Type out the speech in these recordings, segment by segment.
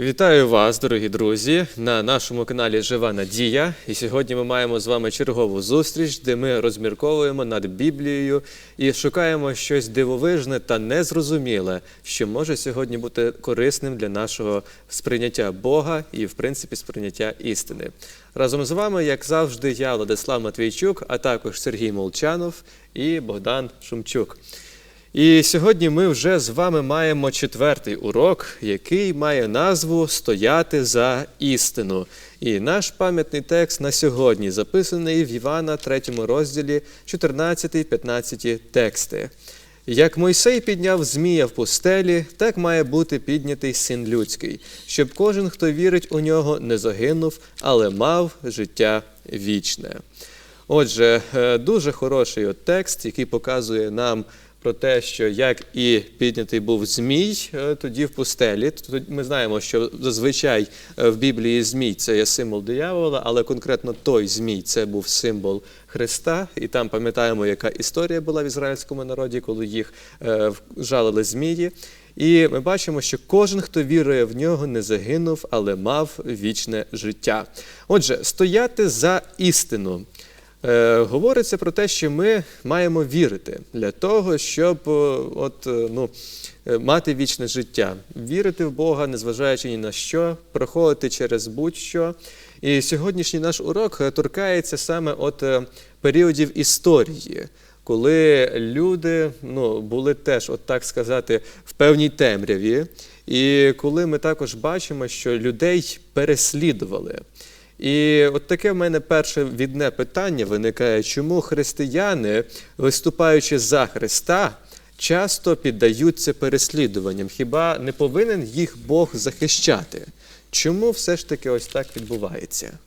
Вітаю вас, дорогі друзі, на нашому каналі Жива Надія. І сьогодні ми маємо з вами чергову зустріч, де ми розмірковуємо над Біблією і шукаємо щось дивовижне та незрозуміле, що може сьогодні бути корисним для нашого сприйняття Бога і, в принципі, сприйняття істини. Разом з вами, як завжди, я Владислав Матвійчук, а також Сергій Молчанов і Богдан Шумчук. І сьогодні ми вже з вами маємо четвертий урок, який має назву Стояти за істину. І наш пам'ятний текст на сьогодні записаний в Івана 3 розділі 14-15 тексти. Як Мойсей підняв змія в пустелі, так має бути піднятий син людський, щоб кожен, хто вірить у нього, не загинув, але мав життя вічне. Отже, е, дуже хороший от текст, який показує нам про те, що як і піднятий був змій е, тоді в пустелі. Ми знаємо, що зазвичай е, в Біблії змій це є символ диявола, але конкретно той змій це був символ Христа. І там пам'ятаємо, яка історія була в ізраїльському народі, коли їх жалили змії. І ми бачимо, що кожен, хто вірує в нього, не загинув, але мав вічне життя. Отже, стояти за істину. Е, говориться про те, що ми маємо вірити для того, щоб е, от, е, ну, мати вічне життя, вірити в Бога, незважаючи ні на що, проходити через будь-що. І сьогоднішній наш урок торкається саме от періодів історії. Коли люди ну, були теж, от так сказати, в певній темряві, і коли ми також бачимо, що людей переслідували. І от таке в мене перше відне питання виникає, чому християни, виступаючи за Христа, часто піддаються переслідуванням? Хіба не повинен їх Бог захищати? Чому все ж таки ось так відбувається?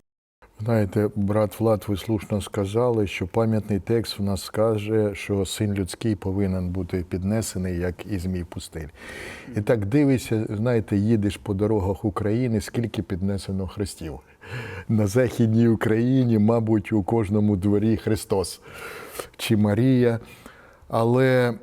Знаєте, брат Влад, ви слушно сказали, що пам'ятний текст в нас скаже, що син людський повинен бути піднесений, як і змій пустель. І так дивишся, знаєте, їдеш по дорогах України, скільки піднесено хрестів. На Західній Україні, мабуть, у кожному дворі Христос чи Марія. Але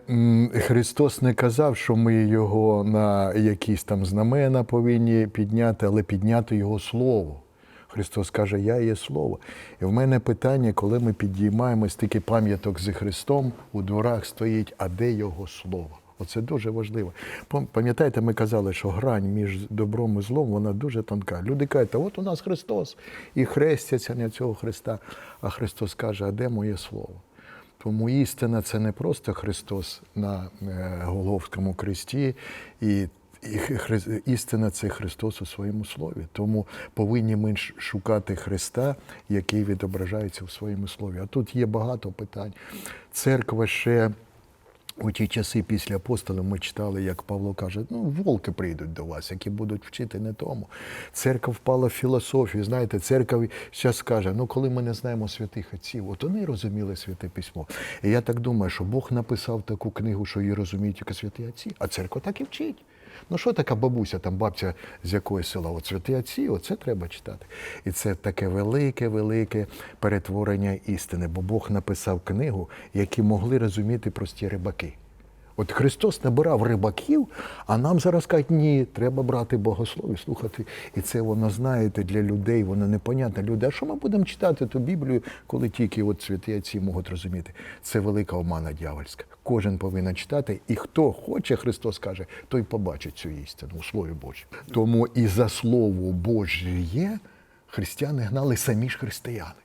Христос не казав, що ми його на якісь там знамена повинні підняти, але підняти Його Слово. Христос каже, Я є Слово. І в мене питання, коли ми підіймаємо стільки пам'яток з Христом, у дворах стоїть, а де Його Слово? Оце дуже важливо. Пам'ятаєте, ми казали, що грань між добром і злом вона дуже тонка. Люди кажуть, от у нас Христос, і хрестяться на цього Христа. А Христос каже, а де моє Слово? Тому істина це не просто Христос на е, Голговському кресті, і істина це Христос у своєму слові. Тому повинні ми шукати Христа, який відображається в своєму слові. А тут є багато питань. Церква ще. У ті часи після апостолів ми читали, як Павло каже, ну, волки прийдуть до вас, які будуть вчити не тому. Церква впала в філософію. Знаєте, церква зараз каже, ну коли ми не знаємо святих отців, от вони розуміли святе письмо. І я так думаю, що Бог написав таку книгу, що її розуміють тільки святі отці, а церква так і вчить. Ну що така бабуся, там бабця з якої села? От святі отці, оце треба читати. І це таке велике, велике перетворення істини, бо Бог написав книгу, які могли розуміти прості рибаки. От Христос набирав рибаків, а нам зараз кажуть, ні, треба брати богослові, слухати. І це воно, знаєте, для людей, воно непонятне. Люди, а що ми будемо читати ту Біблію, коли тільки от святі отці можуть розуміти? Це велика омана дьявольська. Кожен повинен читати, і хто хоче, Христос каже, той побачить цю істину у Слові Божому. Тому і за Слово Божє християни гнали самі ж християни.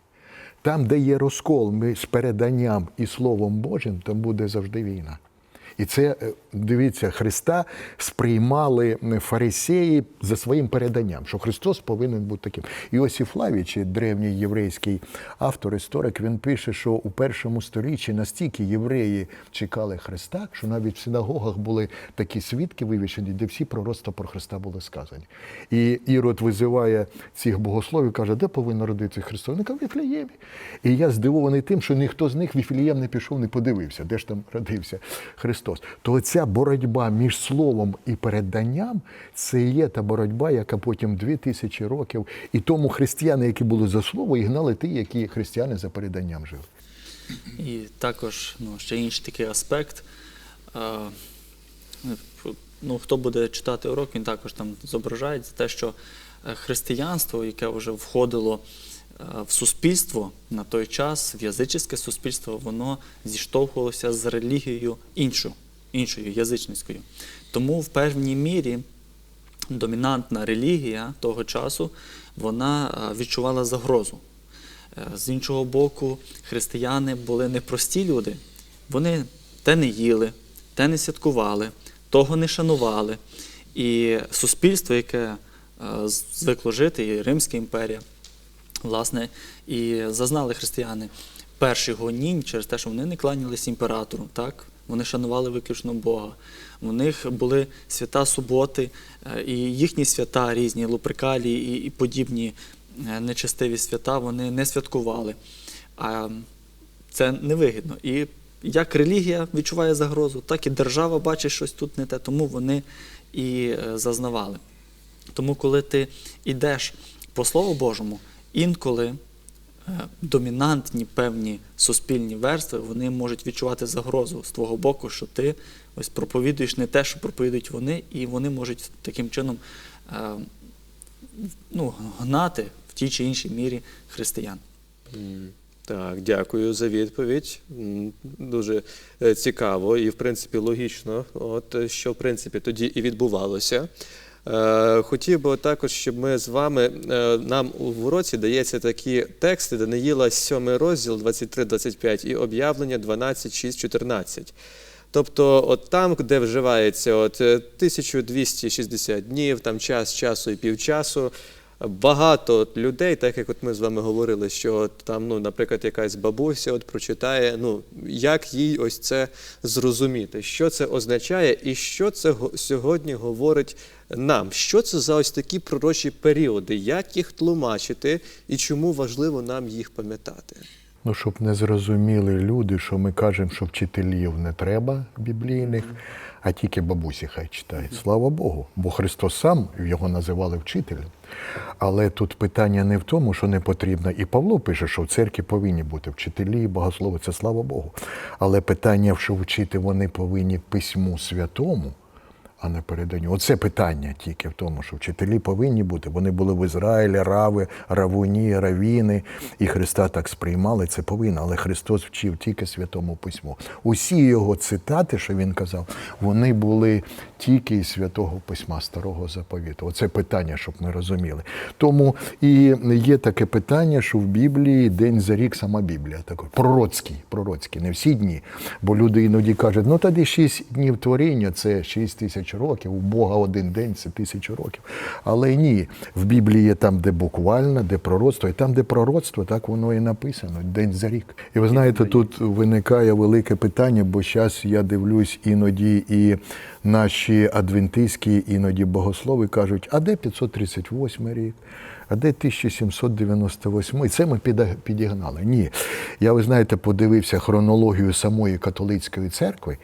Там, де є розкол між переданням і Словом Божим, там буде завжди війна. І це, е, дивіться, Христа сприймали фарисеї за своїм переданням, що Христос повинен бути таким. Іосиф Лавіч, древній єврейський автор, історик, він пише, що у першому сторіччі настільки євреї чекали Христа, що навіть в синагогах були такі свідки вивішені, де всі пророцтва про Христа були сказані. І Ірод визиває цих богословів, каже, де повинен родитися Христос? Вони кажуть, в Віфлеємі. І я здивований тим, що ніхто з них Віфлеєм не пішов, не подивився, де ж там родився Христос. То ця боротьба між словом і переданням це і є та боротьба, яка потім дві тисячі років. І тому християни, які були за слово, і гнали ті, які християни за переданням жили. І також ну, ще інший такий аспект. Ну, хто буде читати урок, він також там зображає те, що е, християнство, яке вже входило в суспільство на той час, в язичське суспільство, воно зіштовхувалося з релігією іншою, іншою язичницькою. Тому в певній мірі домінантна релігія того часу вона е, відчувала загрозу. Е, З іншого боку, християни були непрості люди. Вони те не їли, те не святкували, того не шанували. І суспільство, яке е, звикло жити, і Римська імперія, власне, і зазнали християни перших гонінь через те, що вони не кланялись імператору, так? Вони шанували виключно Бога. У них були свята суботи, е, і їхні свята різні, луприкалі і, подібні е, нечестиві свята вони не святкували. А це невигідно. І як релігія відчуває загрозу, так і держава бачить щось тут не те, тому вони і е, зазнавали. Тому, коли ти йдеш по Слову Божому, інколи е, домінантні певні суспільні верстви, вони можуть відчувати загрозу з твого боку, що ти ось проповідуєш не те, що проповідують вони, і вони можуть таким чином е, ну, гнати в тій чи іншій мірі християн. Так, дякую за відповідь. Дуже е, цікаво і, в принципі, логічно, от що в принципі тоді і відбувалося. Е, Хотів би також, щоб ми з вами е, нам в уроці дається такі тексти Даниїла 7 розділ 23-25 і об'явлення 12, 6, 14. Тобто, от там, де вживається от е, 1260 днів, там час часу і півчасу, багато людей, так як от ми з вами говорили, що от там, ну, наприклад, якась бабуся от прочитає, ну, як їй ось це зрозуміти, що це означає і що це сьогодні говорить нам. Що це за ось такі пророчі періоди, як їх тлумачити і чому важливо нам їх пам'ятати? Ну, щоб не зрозуміли люди, що ми кажемо, що вчителів не треба біблійних, а тільки бабусі хай читають. Слава Богу. Бо Христос сам його називали вчителем. Але тут питання не в тому, що не потрібно. І Павло пише, що в церкві повинні бути вчителі, богослови, це слава Богу. Але питання, що вчити вони повинні письму святому, а не переданню. Оце питання тільки в тому, що вчителі повинні бути. Вони були в Ізраїлі, рави, равуні, равіни, і Христа так сприймали, це повинно. Але Христос вчив тільки святому письму. Усі його цитати, що він казав, вони були тільки із святого письма, старого заповіту. Оце питання, щоб ми розуміли. Тому і є таке питання, що в Біблії день за рік сама Біблія такий пророцький, пророцький, не всі дні. Бо люди іноді кажуть, ну тоді шість днів творіння це шість тисяч років, у Бога один день це тисячу років. Але ні, в Біблії є там, де буквально, де пророцтво, і там, де пророцтво, так воно і написано, день за рік. І ви знаєте, тут виникає велике питання, бо зараз я дивлюсь іноді і наші адвентистські іноді богослови кажуть, а де 538 рік? А де 1798? Це ми підігнали. Ні. Я, ви знаєте, подивився хронологію самої католицької церкви,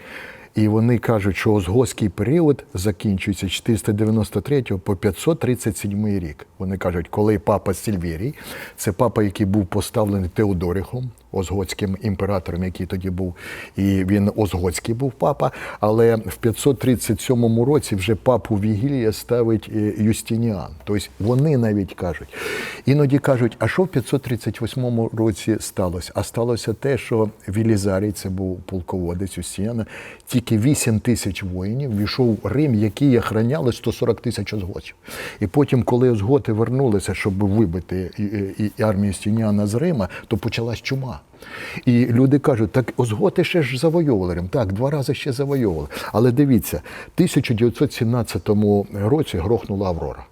і вони кажуть, що Озгоський період закінчується з 493 по 537 рік. Вони кажуть, коли папа Сильвірій, це папа, який був поставлений Теодорихом, Озгоцьким імператором, який тоді був, і він Озгоцький був папа. Але в 537 році вже папу Вігілія ставить е, Юстиніан. Тобто вони навіть кажуть. Іноді кажуть, а що в 538 році сталося? А сталося те, що Вілізарій, це був полководець Юстиніана, тільки 8 тисяч воїнів війшов в Рим, які охороняли 140 тисяч озготів. І потім, коли озготи вернулися, щоб вибити і, і армію Юстиніана з Рима, то почалась чума. І люди кажуть, так озготи ще ж завойовували Так, два рази ще завойовували. Але дивіться, в 1917 році грохнула Аврора.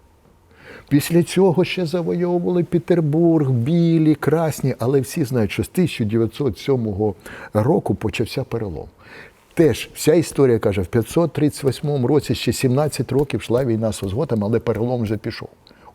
Після цього ще завойовували Петербург, білі, красні, але всі знають, що з 1907 року почався перелом. Теж вся історія каже, в 538 році ще 17 років йшла війна з Озготами, але перелом вже пішов.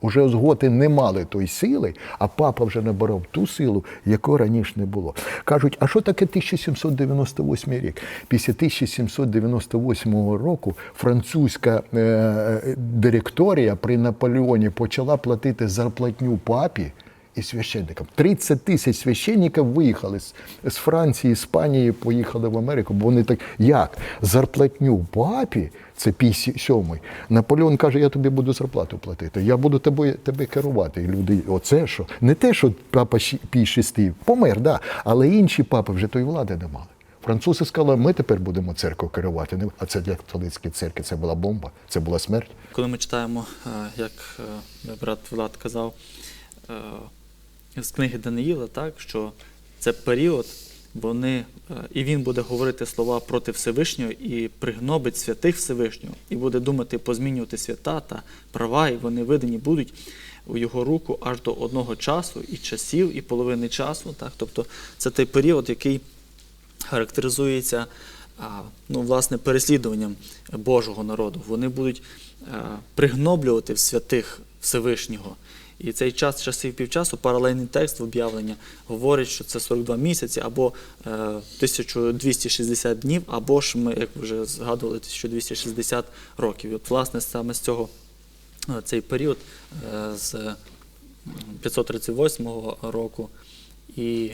Уже озготи не мали тої сили, а папа вже набирав ту силу, якої раніше не було. Кажуть, а що таке 1798 рік? Після 1798 року французька е, директорія при Наполеоні почала платити зарплатню папі і священникам. 30 тисяч священників виїхали з, з Франції, Іспанії, поїхали в Америку, бо вони так як зарплатню папі, це 57-й. Наполеон каже, я тобі буду зарплату платити, я буду тебе, тебе керувати. І люди, оце що? Не те, що папа Пій VI помер, да, але інші папи вже тої влади не мали. Французи сказали, ми тепер будемо церкву керувати. А це для католицької церкви це була бомба, це була смерть. Коли ми читаємо, е, як е, брат Влад казав, е, з книги Даниїла, так, що це період, вони, е, і він буде говорити слова проти Всевишнього і пригнобить святих Всевишнього, і буде думати позмінювати свята та права, і вони видані будуть у його руку аж до одного часу, і часів, і половини часу. Так? Тобто це той період, який характеризується ну, власне, переслідуванням Божого народу. Вони будуть пригноблювати в святих Всевишнього. І цей час, часів півчасу, паралельний текст в об'явлення говорить, що це 42 місяці або е, 1260 днів, або ж ми, як вже згадували, 1260 років. І от, власне, саме з цього е, цей період е, з 538 року і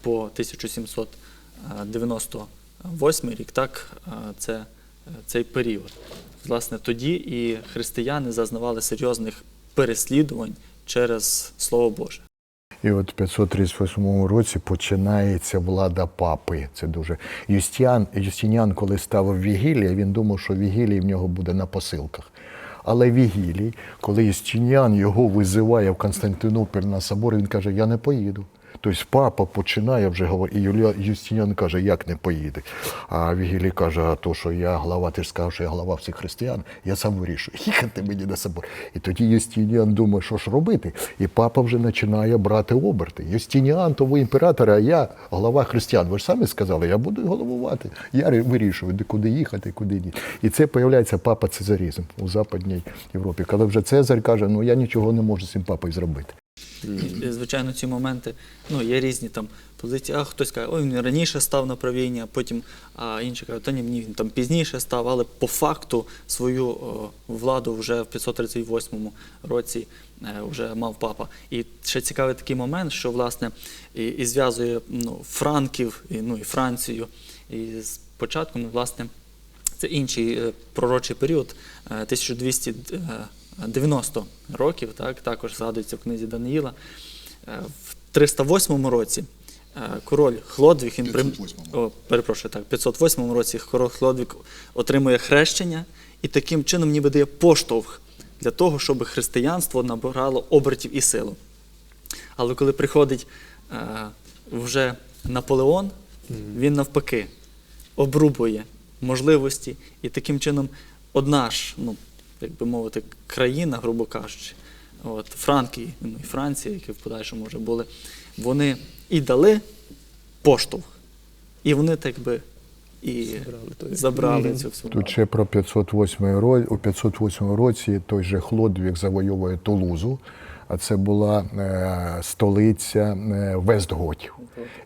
по 1798 рік, так, е, це е, цей період. Власне, тоді і християни зазнавали серйозних переслідувань через Слово Боже. І от в 538 році починається влада папи. Це дуже Юстіан, Юстініан, коли ставив Вігілія, він думав, що Вігілій в нього буде на посилках. Але Вігілій, коли Юстініан його визиває в Константинополь на собор, він каже: Я не поїду. Тобто папа починає вже говорити, і Юлія Юстініан каже, як не поїде. А Вігілій каже, а то, що я глава, ти ж сказав, що я глава всіх християн, я сам вирішую, їхати мені на собор. І тоді Юстініан думає, що ж робити. І папа вже починає брати оберти. Юстініан, то ви імператор, а я глава християн. Ви ж самі сказали, я буду головувати. Я вирішую, де куди їхати, куди ні. І це появляється папа Цезарізм у Западній Європі. Коли вже Цезарь каже, ну я нічого не можу з цим папою зробити. І, звичайно, ці моменти ну, є різні там позиції. А хтось каже, ой, він раніше став на правління, потім а інші кажуть, та ні, ні, він там пізніше став, але по факту свою о, владу вже в 538 році е, вже мав папа. І ще цікавий такий момент, що власне і, і зв'язує ну, Франків, і, ну і Францію. І з початком, власне, це інший е, пророчий період, е, 1290 років, так, також згадується в книзі Даниїла. Е, В 308 році е, король Хлодвіг, він прим- О, перепрошую, так, в 508 році король Хлодвіг отримує хрещення і таким чином ніби дає поштовх для того, щоб християнство набирало обертів і силу. Але коли приходить е, вже Наполеон, він навпаки обрубує можливості, і таким чином одна ж, ну, як би мовити, країна, грубо кажучи, от, Франки, ну, і Франція, які в подальшому вже були, вони і дали поштовх, і вони так би і забрали, цю всю Тут ще про 508 році, у 508 році той же Хлодвіг завойовує Тулузу, а це була е, столиця е, Вестготів.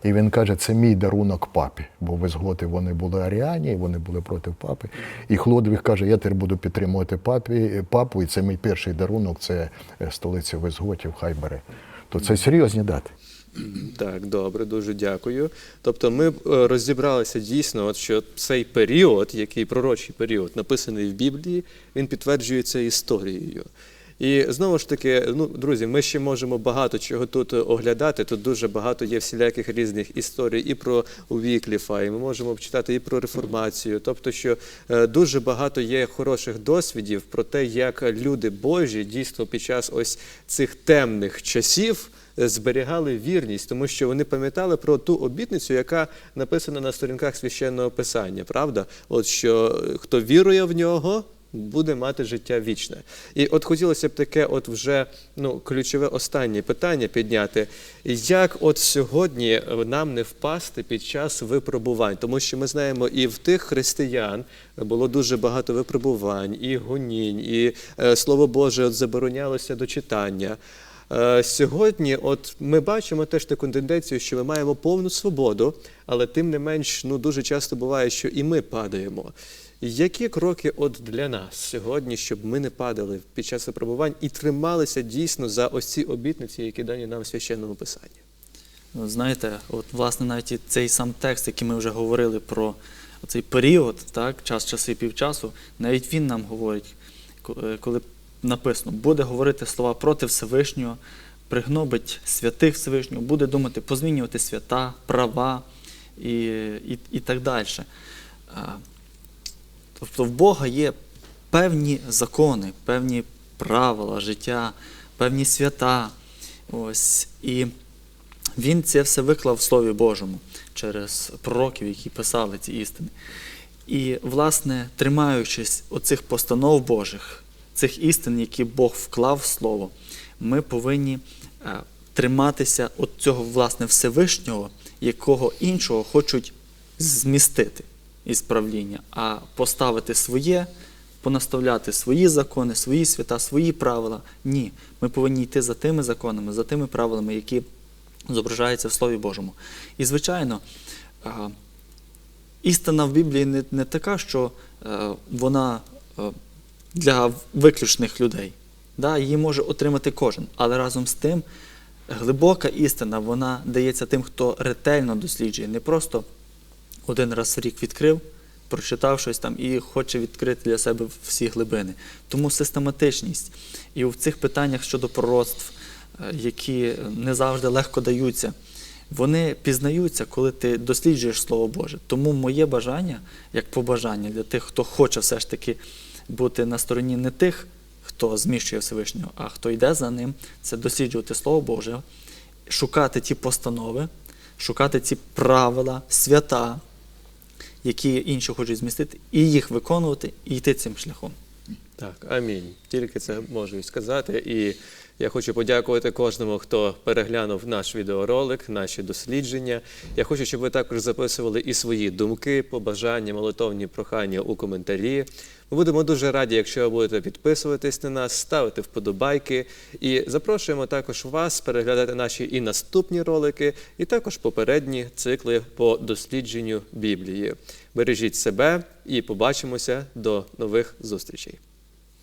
І він каже, це мій дарунок папі, бо Вестготи вони були аріані, вони були проти папи. І Хлодвіг каже, я тепер буду підтримувати папі, папу, і це мій перший дарунок, це е, столиця Вестготів, хай бере. То це серйозні дати. Так, добре, дуже дякую. Тобто, ми розібралися дійсно, от що цей період, який пророчий період, написаний в Біблії, він підтверджується історією. І знову ж таки, ну, друзі, ми ще можемо багато чого тут оглядати. Тут дуже багато є всіляких різних історій і про Вікліфа, і ми можемо читати і про реформацію. Тобто, що е, дуже багато є хороших досвідів про те, як люди Божі дійсно під час ось цих темних часів е, зберігали вірність, тому що вони пам'ятали про ту обітницю, яка написана на сторінках священного писання. Правда, от що е, хто вірує в нього. Буде мати життя вічне. І от хотілося б таке, от вже ну, ключове останнє питання підняти. Як от сьогодні нам не впасти під час випробувань? Тому що ми знаємо, і в тих християн було дуже багато випробувань, і гонінь, і е, слово Боже от заборонялося до читання. Е, Сьогодні, от ми бачимо теж таку тенденцію, що ми маємо повну свободу, але тим не менш, ну дуже часто буває, що і ми падаємо. Які кроки от для нас сьогодні, щоб ми не падали під час випробувань і трималися дійсно за ось ці обітниці, які дані нам в священному писанні? Ну, Знаєте, от власне навіть і цей сам текст, який ми вже говорили про цей період, так, час, часи, півчасу, навіть він нам говорить, е, коли написано, буде говорити слова проти Всевишнього, пригнобить святих Всевишнього, буде думати позмінювати свята, права і, і, і так далі. Тобто в Бога є певні закони, певні правила життя, певні свята. Ось. І він це все виклав в Слові Божому через пророків, які писали ці істини. І, власне, тримаючись оцих постанов Божих, цих істин, які Бог вклав в Слово, ми повинні е, триматися от цього власне Всевишнього, якого іншого хочуть змістити із правління, а поставити своє, понаставляти свої закони, свої свята, свої правила. Ні, ми повинні йти за тими законами, за тими правилами, які зображаються в Слові Божому. І, звичайно, істина в Біблії не, не така, що е, вона е, для виключних людей. Да, її може отримати кожен. Але разом з тим, глибока істина вона дається тим, хто ретельно досліджує, не просто один раз в рік відкрив, прочитав щось там і хоче відкрити для себе всі глибини. Тому систематичність. І в цих питаннях щодо пророцтв, е, які не завжди легко даються, вони пізнаються, коли ти досліджуєш Слово Боже. Тому моє бажання, як побажання для тих, хто хоче все ж таки бути на стороні не тих, хто зміщує Всевишнього, а хто йде за ним, це досліджувати Слово Боже, шукати ті постанови, шукати ці правила, свята, які інші хочуть змістити, і їх виконувати, і йти цим шляхом. Так, амінь. Тільки це можу і сказати. Я хочу подякувати кожному, хто переглянув наш відеоролик, наші дослідження. Я хочу, щоб ви також записували і свої думки, побажання, молитовні прохання у коментарі. Ми будемо дуже раді, якщо ви будете підписуватись на нас, ставити вподобайки. І запрошуємо також вас переглядати наші і наступні ролики, і також попередні цикли по дослідженню Біблії. Бережіть себе і побачимося до нових зустрічей.